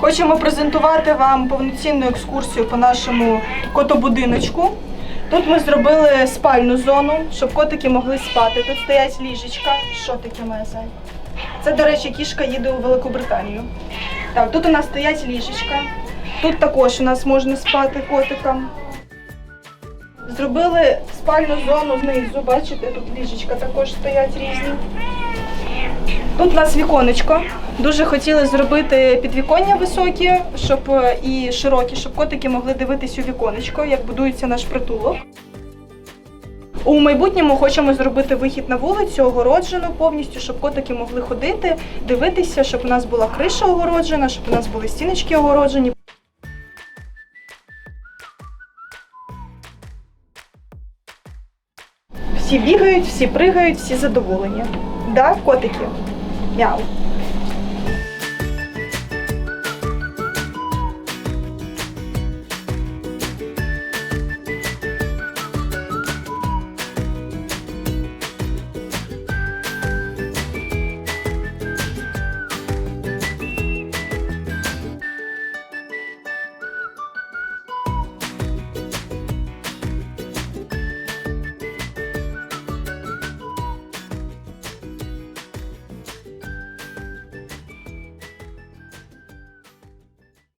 Хочемо презентувати вам повноцінну екскурсію по нашому котобудиночку. Тут ми зробили спальну зону, щоб котики могли спати. Тут стоять ліжечка. Що таке моя зай? Це, до речі, кішка їде у Великобританію. Так, тут у нас стоять ліжечка. Тут також у нас можна спати котикам. Зробили спальну зону знизу, бачите, тут ліжечка також стоять різні. Тут у нас віконечко. Дуже хотіли зробити підвіконня високі, щоб е, і широкі, щоб котики могли дивитись у віконечко, як будується наш притулок. У майбутньому хочемо зробити вихід на вулицю, огороджену повністю, щоб котики могли ходити, дивитися, щоб у нас була криша огороджена, щоб у нас були стіночки огороджені. Всі бігають, всі пригають, всі задоволені. Да, котики? Мяу.